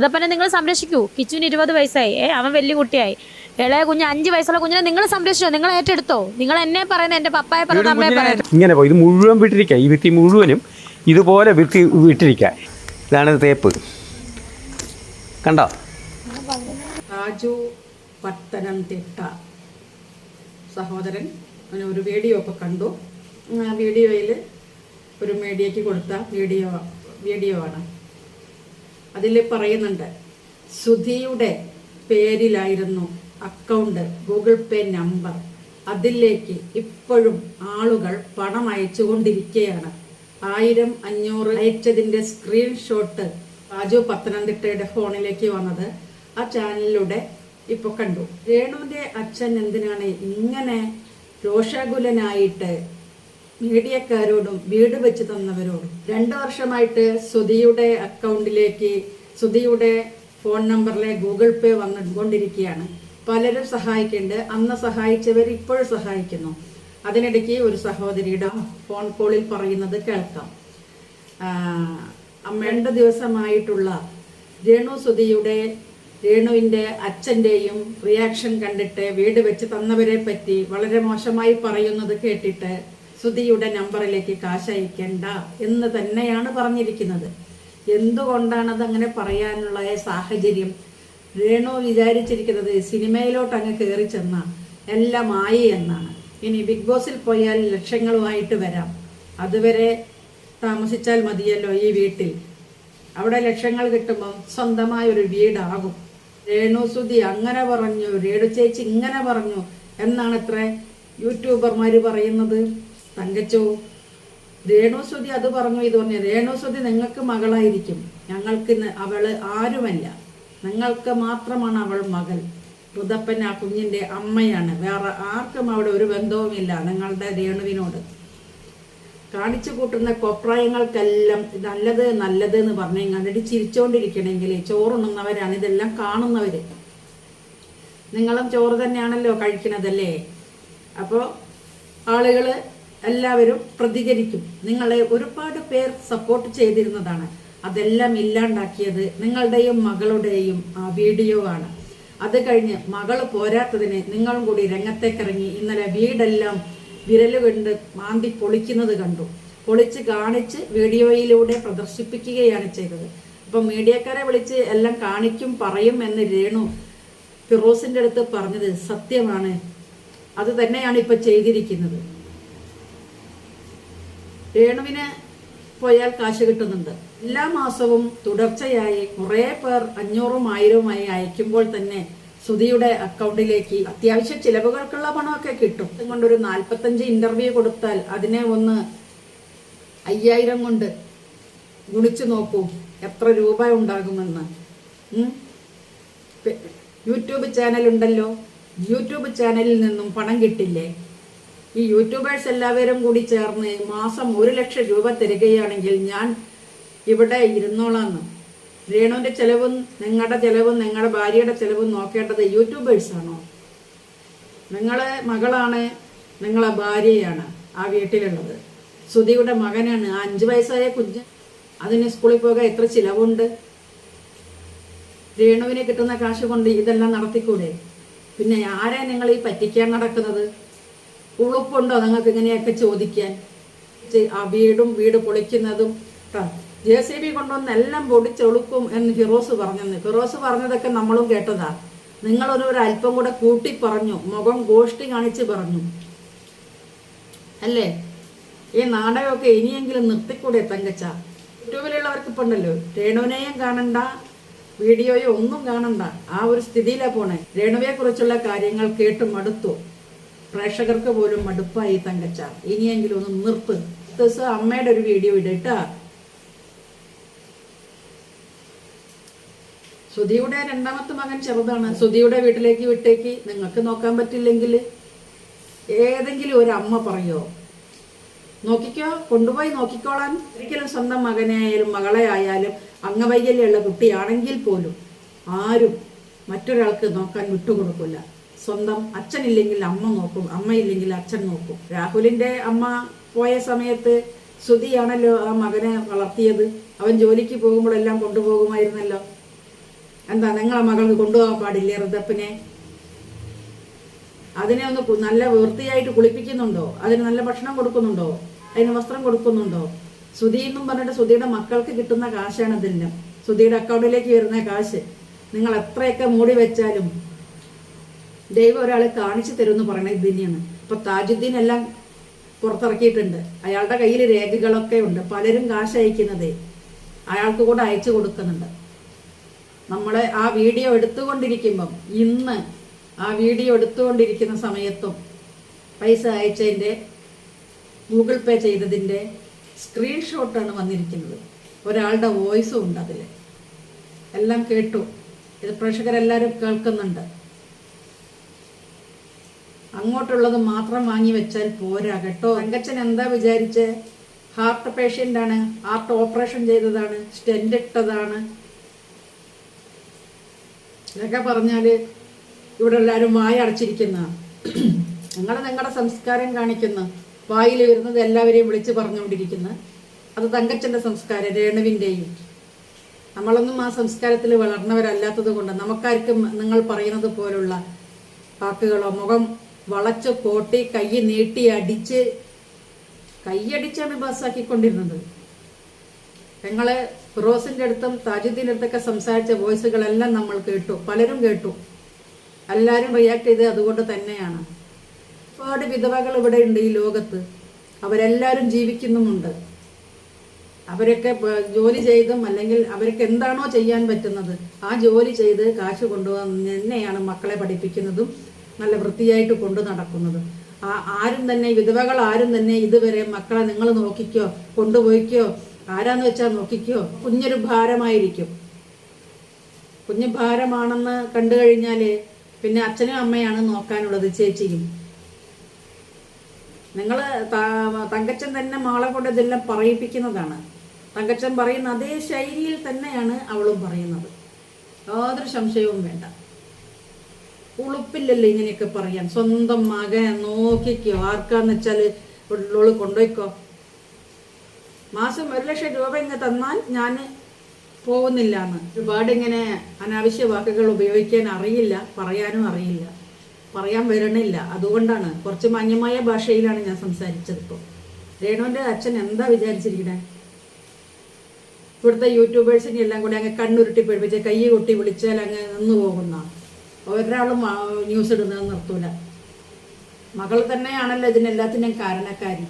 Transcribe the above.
ഉദപ്പനെ നിങ്ങൾ സംരക്ഷിക്കൂ. കിച്ചുവിന് ഇരുപത് വയസ്സായി. ഏ അവൻ വലിയ കുട്ടിയായി. ഇളയ കുഞ്ഞ് അഞ്ച് വയസ്സുള്ള കുഞ്ഞിനെ നിങ്ങൾ സംരക്ഷിച്ചോ? നിങ്ങൾ ഏറ്റെടുത്തോ? നിങ്ങൾ എന്നെ പറയുന്നത് എന്റെ പപ്പായെ അമ്മയെ ഇങ്ങനെ പോയി. ഇത് മുഴുവൻ വിട്ടിരിക്കുക ഈ വിത്തി മുഴുവനും ഇതുപോലെ വിത്തി വിട്ടിരിക്കുക ഇതാണ് തേപ്പ്. കണ്ടോ? രാജു പത്തനംതിട്ട. സഹോദരൻ ഒരു വീഡിയോ ഒക്കെ കണ്ടു. ആ വീഡിയോയിൽ ഒരു മീഡിയയ്ക്ക് കൊടുത്ത വീഡിയോ വീഡിയോ ആണ്. അതിൽ പറയുന്നുണ്ട് സുധിയുടെ പേരിലായിരുന്നു അക്കൗണ്ട് ഗൂഗിൾ പേ നമ്പർ അതിലേക്ക് ഇപ്പോഴും ആളുകൾ പണം അയച്ചു കൊണ്ടിരിക്കുകയാണ് ആയിരം അഞ്ഞൂറ് അയച്ചതിന്റെ സ്ക്രീൻഷോട്ട് രാജു പത്തനംതിട്ടയുടെ ഫോണിലേക്ക് വന്നത്. ആ ചാനലിലൂടെ ഇപ്പൊ കണ്ടു. രേണുവിന്റെ അച്ഛൻ എന്തിനാണ് ഇങ്ങനെ രോഷാകുലനായിട്ട് മീഡിയക്കാരോടും വീട് വെച്ച് തന്നവരോടും രണ്ടു വർഷമായിട്ട് സുധിയുടെ അക്കൗണ്ടിലേക്ക് സുധിയുടെ ഫോൺ നമ്പറിലെ ഗൂഗിൾ പേ വന്നുകൊണ്ടിരിക്കുകയാണ്. പലരും സഹായിക്കുന്നുണ്ട്. അന്ന് സഹായിച്ചവർ ഇപ്പോഴും സഹായിക്കുന്നു. അതിനിടയ്ക്ക് ഒരു സഹോദരിയുടെ ഫോൺ കോളിൽ പറയുന്നത് കേൾക്കാം. അമ്മേണ്ട ദിവസമായിട്ടുള്ള രേണു സുധിയുടെ രേണുവിന്റെ അച്ഛന്റെയും റിയാക്ഷൻ കണ്ടിട്ട് വീട് വെച്ച് തന്നവരെ പറ്റി വളരെ മോശമായി പറയുന്നത് കേട്ടിട്ട് സുധിയുടെ നമ്പറിലേക്ക് കാശ് അയക്കണ്ട എന്ന് തന്നെയാണ് പറഞ്ഞിരിക്കുന്നത്. എന്തുകൊണ്ടാണ് അത് അങ്ങനെ പറയാനുള്ള സാഹചര്യം? രേണു വിചാരിച്ചിരിക്കുന്നത് സിനിമയിലോട്ട് അങ്ങ് കയറി ചെന്ന എല്ലാം ആയി എന്നാണ്. ഇനി ബിഗ് ബോസിൽ പോയാൽ ലക്ഷങ്ങളുമായിട്ട് വരാം. അതുവരെ താമസിച്ചാൽ മതിയല്ലോ ഈ വീട്ടിൽ. അവിടെ ലക്ഷങ്ങൾ കിട്ടുമ്പോൾ സ്വന്തമായ ഒരു വീടാകും. രേണു സുധി അങ്ങനെ പറഞ്ഞു രേണു ചേച്ചി ഇങ്ങനെ പറഞ്ഞു എന്നാണ് അത്ര യൂട്യൂബർമാര് പറയുന്നത്? തങ്കച്ചോ രേണുസ്വതി അത് പറഞ്ഞു ഇത് പറഞ്ഞു രേണുസ്വതി നിങ്ങൾക്ക് മകളായിരിക്കും. ഞങ്ങൾക്ക് അവൾ ആരുമല്ല. നിങ്ങൾക്ക് മാത്രമാണ് അവൾ മകൾ. ഋതപ്പൻ ആ കുഞ്ഞിന്റെ അമ്മയാണ്. വേറെ ആർക്കും അവിടെ ഒരു ബന്ധവുമില്ല നിങ്ങളുടെ രേണുവിനോട്. കാണിച്ചു കൂട്ടുന്ന കൊപ്രായങ്ങൾക്കെല്ലാം നല്ലത് നല്ലത് എന്ന് പറഞ്ഞു കണ്ടിട്ട് ചിരിച്ചോണ്ടിരിക്കണമെങ്കിൽ ചോറുണ്ണുന്നവരാണ് ഇതെല്ലാം കാണുന്നവര്. നിങ്ങളും ചോറ് തന്നെയാണല്ലോ കഴിക്കണതല്ലേ? അപ്പോൾ ആളുകൾ എല്ലാവരും പ്രതികരിക്കും. നിങ്ങളെ ഒരുപാട് പേർ സപ്പോർട്ട് ചെയ്തിരുന്നതാണ്. അതെല്ലാം ഇല്ലാണ്ടാക്കിയത് നിങ്ങളുടെയും മകളുടെയും ആ വീഡിയോ ആണ്. അത് കഴിഞ്ഞ് മകൾ പോരാത്തതിന് നിങ്ങളും കൂടി രംഗത്തേക്കിറങ്ങി. ഇന്നലെ വീടെല്ലാം വിരൽ കൊണ്ട് മാന്തി പൊളിക്കുന്നത് കണ്ടു. പൊളിച്ച് കാണിച്ച് വീഡിയോയിലൂടെ പ്രദർശിപ്പിക്കുകയാണ് ചെയ്തത്. അപ്പൊ മീഡിയക്കാരെ വിളിച്ച് എല്ലാം കാണിക്കും പറയും എന്ന് രേണു ഫിറോസിന്റെ അടുത്ത് പറഞ്ഞത് സത്യമാണ്. അത് തന്നെയാണ് ഇപ്പൊ ചെയ്തിരിക്കുന്നത്. രേണുവിന് പോയാൽ കാശ് കിട്ടുന്നുണ്ട്. എല്ലാ മാസവും തുടർച്ചയായി കുറെ പേർ അഞ്ഞൂറും ആയിരവുമായി അയക്കുമ്പോൾ തന്നെ സുധിയുടെ അക്കൗണ്ടിലേക്ക് അത്യാവശ്യ ചിലവുകൾക്കുള്ള പണമൊക്കെ കിട്ടും. അതുകൊണ്ടൊരു നാൽപ്പത്തഞ്ച് ഇന്റർവ്യൂ കൊടുത്താൽ അതിനെ ഒന്ന് അയ്യായിരം കൊണ്ട് ഗുണിച്ചു നോക്കൂ എത്ര രൂപ ഉണ്ടാകുമെന്ന്. യൂട്യൂബ് ചാനൽ ഉണ്ടല്ലോ. യൂട്യൂബ് ചാനലിൽ നിന്നും പണം കിട്ടില്ലേ? ഈ യൂട്യൂബേഴ്സ് എല്ലാവരും കൂടി ചേർന്ന് മാസം ഒരു ലക്ഷം രൂപ തരികയാണെങ്കിൽ ഞാൻ ഇവിടെ ഇരുന്നോളാന്ന്. രേണുവിന്റെ ചെലവും നിങ്ങളുടെ ചെലവും നിങ്ങളുടെ ഭാര്യയുടെ ചെലവും നോക്കേണ്ടത് യൂട്യൂബേഴ്സ് ആണോ നിങ്ങളെ മകളാണ് നിങ്ങളെ ഭാര്യയാണ് ആ വീട്ടിലുള്ളത്. സുധിയുടെ മകനാണ്. ആ അഞ്ചു വയസ്സായ കുഞ്ഞ് അതിന് സ്കൂളിൽ പോകാൻ എത്ര ചിലവുണ്ട്? രേണുവിന് കിട്ടുന്ന കാശ് കൊണ്ട് ഇതെല്ലാം നടത്തിക്കൂടെ? പിന്നെ ആരെ നിങ്ങൾ ഈ പറ്റിക്കാൻ നടക്കുന്നത്? ഉളുപ്പുണ്ടോ നിങ്ങൾക്ക് ഇങ്ങനെയൊക്കെ ചോദിക്കാൻ? ആ വീടും വീട് പൊളിക്കുന്നതും ജെ സി ബി കൊണ്ടുവന്ന് എല്ലാം പൊടിച്ചൊളുക്കും എന്ന് ഫിറോസ് പറഞ്ഞെന്ന് ഫിറോസ് പറഞ്ഞതൊക്കെ നമ്മളും കേട്ടതാ. നിങ്ങളൊരു അല്പം കൂടെ കൂട്ടി പറഞ്ഞു മുഖം ഗോഷ്ടി കാണിച്ച് പറഞ്ഞു. അല്ലേ? ഈ നാടകമൊക്കെ ഇനിയെങ്കിലും നിർത്തിക്കൂടെ തങ്കച്ച? യൂട്യൂബിലുള്ളവർക്ക് ഇപ്പൊ ഉണ്ടല്ലോ രേണുവിനെയും കാണണ്ട വീഡിയോയും ഒന്നും കാണണ്ട. ആ ഒരു സ്ഥിതിയിലാ പോണേ. രേണുവിനെ കുറിച്ചുള്ള കാര്യങ്ങൾ കേട്ട് മടുത്തു. പ്രേക്ഷകർക്ക് പോലും മടുപ്പായി തങ്കച്ച. ഇനിയെങ്കിലും ഒന്ന് നിർത്ത്. ദിവസം അമ്മയുടെ ഒരു വീഡിയോ ഇടട്ടാ. സുധിയുടെ രണ്ടാമത്തെ മകൻ ചെറുതാണ്. സുധിയുടെ വീട്ടിലേക്ക് വിട്ടേക്ക്. നിങ്ങൾക്ക് നോക്കാൻ പറ്റില്ലെങ്കിൽ ഏതെങ്കിലും ഒരു അമ്മ പറയോ? നോക്കിക്കോ കൊണ്ടുപോയി നോക്കിക്കോളാൻ. ഒരിക്കലും സ്വന്തം മകനെ ആയാലും മകളെ ആയാലും അംഗവൈകല്യമുള്ള കുട്ടിയാണെങ്കിൽ പോലും ആരും മറ്റൊരാൾക്ക് നോക്കാൻ വിട്ടുകൊടുക്കില്ല. സ്വന്തം അച്ഛനില്ലെങ്കിൽ അമ്മ നോക്കും അമ്മയില്ലെങ്കിൽ അച്ഛൻ നോക്കും. രാഹുലിന്റെ അമ്മ പോയ സമയത്ത് ശ്രുതിയാണല്ലോ ആ മകനെ വളർത്തിയത്. അവൻ ജോലിക്ക് പോകുമ്പോഴെല്ലാം കൊണ്ടുപോകുമായിരുന്നല്ലോ. എന്താ നിങ്ങളെ മകൾക്ക് കൊണ്ടുപോകാൻ പാടില്ലേ ഋതപ്പിനെ അതിനെ ഒന്ന് നല്ല വൃത്തിയായിട്ട് കുളിപ്പിക്കുന്നുണ്ടോ? അതിന് നല്ല ഭക്ഷണം കൊടുക്കുന്നുണ്ടോ? അതിന് വസ്ത്രം കൊടുക്കുന്നുണ്ടോ? സുധി എന്നും പറഞ്ഞിട്ട് സുധിയുടെ മക്കൾക്ക് കിട്ടുന്ന കാശാണ് ഇതെല്ലാം. സുധിയുടെ അക്കൗണ്ടിലേക്ക് വരുന്ന കാശ്. നിങ്ങൾ എത്രയൊക്കെ മൂടി വെച്ചാലും ദൈവം ഒരാളെ കാണിച്ചു തരുമെന്ന് പറയണത് ഇത് തന്നെയാണ്. ഇപ്പൊ താജുദ്ദീൻ എല്ലാം പുറത്തിറക്കിയിട്ടുണ്ട്. അയാളുടെ കയ്യിൽ രേഖകളൊക്കെ ഉണ്ട്. പലരും കാശ് അയക്കുന്നതേ. അയാൾക്ക് കൂടെ അയച്ചു കൊടുക്കുന്നുണ്ട്. നമ്മൾ ആ വീഡിയോ എടുത്തുകൊണ്ടിരിക്കുമ്പം ഇന്ന് ആ വീഡിയോ എടുത്തുകൊണ്ടിരിക്കുന്ന സമയത്തും പൈസ അയച്ചതിന്റെ ഗൂഗിൾ പേ ചെയ്തതിന്റെ സ്ക്രീൻഷോട്ടാണ് വന്നിരിക്കുന്നത്. ഒരാളുടെ വോയിസും ഉണ്ട് അതിൽ എല്ലാം കേട്ടു. ഇത് പ്രേക്ഷകരെല്ലാവരും കേൾക്കുന്നുണ്ട്. അങ്ങോട്ടുള്ളത് മാത്രം വാങ്ങി വെച്ചാൽ പോരാ കേട്ടോ. തങ്കച്ചൻ എന്താ വിചാരിച്ച്? ഹാർട്ട് പേഷ്യന്റ് ആണ്. ഹാർട്ട് ഓപ്പറേഷൻ ചെയ്തതാണ്. സ്റ്റെൻഡ് ഇട്ടതാണ്. ഇതൊക്കെ പറഞ്ഞാൽ ഇവിടെ എല്ലാവരും വായ അടച്ചിരിക്കുന്ന. നിങ്ങൾ നിങ്ങളുടെ സംസ്കാരം കാണിക്കുന്ന. വായിൽ വരുന്നത് എല്ലാവരെയും വിളിച്ച് പറഞ്ഞുകൊണ്ടിരിക്കുന്ന. അത് തങ്കച്ചന്റെ സംസ്കാരം രേണുവിന്റെയും നമ്മളൊന്നും ആ സംസ്കാരത്തിൽ വളർന്നവരല്ലാത്തത് കൊണ്ട് നമുക്കാർക്കും നിങ്ങൾ പറയുന്നത് പോലുള്ള വാക്കുകളോ മുഖം വളച്ച് കോട്ടി കൈ നീട്ടി അടിച്ച് കൈയടിച്ചാണ് ബസ്സാക്കിക്കൊണ്ടിരുന്നത് ഞങ്ങൾ ഫിറോസിന്റെ അടുത്തും താജുദ്ദീന്റെ അടുത്തൊക്കെ സംസാരിച്ച വോയിസുകളെല്ലാം നമ്മൾ കേട്ടു. പലരും കേട്ടു. എല്ലാവരും റിയാക്ട് ചെയ്ത് അതുകൊണ്ട് തന്നെയാണ്. ഒരുപാട് വിധവകൾ ഇവിടെ ഉണ്ട് ഈ ലോകത്ത്. അവരെല്ലാവരും ജീവിക്കുന്നുമുണ്ട്. അവരൊക്കെ ജോലി ചെയ്തും അല്ലെങ്കിൽ അവർക്ക് എന്താണോ ചെയ്യാൻ പറ്റുന്നത് ആ ജോലി ചെയ്ത് കാശ് കൊണ്ടുവന്ന് തന്നെയാണ് മക്കളെ പഠിപ്പിക്കുന്നതും നല്ല വൃത്തിയായിട്ട് കൊണ്ടു നടക്കുന്നത്. ആ ആരും തന്നെ വിധവകൾ ആരും തന്നെ ഇതുവരെ മക്കളെ നിങ്ങൾ നോക്കിക്കോ കൊണ്ടുപോയിക്കോ ആരാന്ന് വെച്ചാൽ നോക്കിക്കോ കുഞ്ഞൊരു ഭാരമായിരിക്കും. കുഞ്ഞു ഭാരമാണെന്ന് കണ്ടു കഴിഞ്ഞാൽ പിന്നെ അച്ഛനും അമ്മയാണ് നോക്കാനുള്ളത് ചേച്ചിയും. നിങ്ങൾ തങ്കച്ചൻ തന്നെ മാളെ കൊണ്ട് ഇതെല്ലാം പറയിപ്പിക്കുന്നതാണ്. തങ്കച്ചൻ പറയുന്ന അതേ ശൈലിയിൽ തന്നെയാണ് അവളും പറയുന്നത്. യാതൊരു സംശയവും വേണ്ട. ഉളുപ്പില്ലല്ലോ ഇങ്ങനെയൊക്കെ പറയാൻ. സ്വന്തം മകനെ നോക്കിക്കോ. ആർക്കാന്ന് വെച്ചാൽ ഉള്ളോൾ കൊണ്ടുപോയിക്കോ. മാസം ഒരു ലക്ഷം രൂപ ഇങ്ങ് തന്നാൽ ഞാൻ പോകുന്നില്ല എന്ന് ഒരുപാട് ഇങ്ങനെ അനാവശ്യ വാക്കുകൾ ഉപയോഗിക്കാൻ അറിയില്ല പറയാനും അറിയില്ല. പറയാൻ വരണില്ല. അതുകൊണ്ടാണ് കുറച്ച് മാന്യമായ ഭാഷയിലാണ് ഞാൻ സംസാരിച്ചത് ഇപ്പോൾ രേണുവിന്റെ അച്ഛൻ എന്താ വിചാരിച്ചിരിക്കണേ? ഇവിടുത്തെ യൂട്യൂബേഴ്സിനെ എല്ലാം കൂടി അങ്ങ് കണ്ണുരുട്ടി പഠിപ്പിച്ച് കൈ കൊട്ടി വിളിച്ചാൽ അങ്ങ് നിന്ന് പോകുന്ന ഒരാളും ന്യൂസ് ഇടുന്നത് നിർത്തൂല. മകൾ തന്നെയാണല്ലോ ഇതിനെല്ലാത്തിനും കാരണക്കാരി.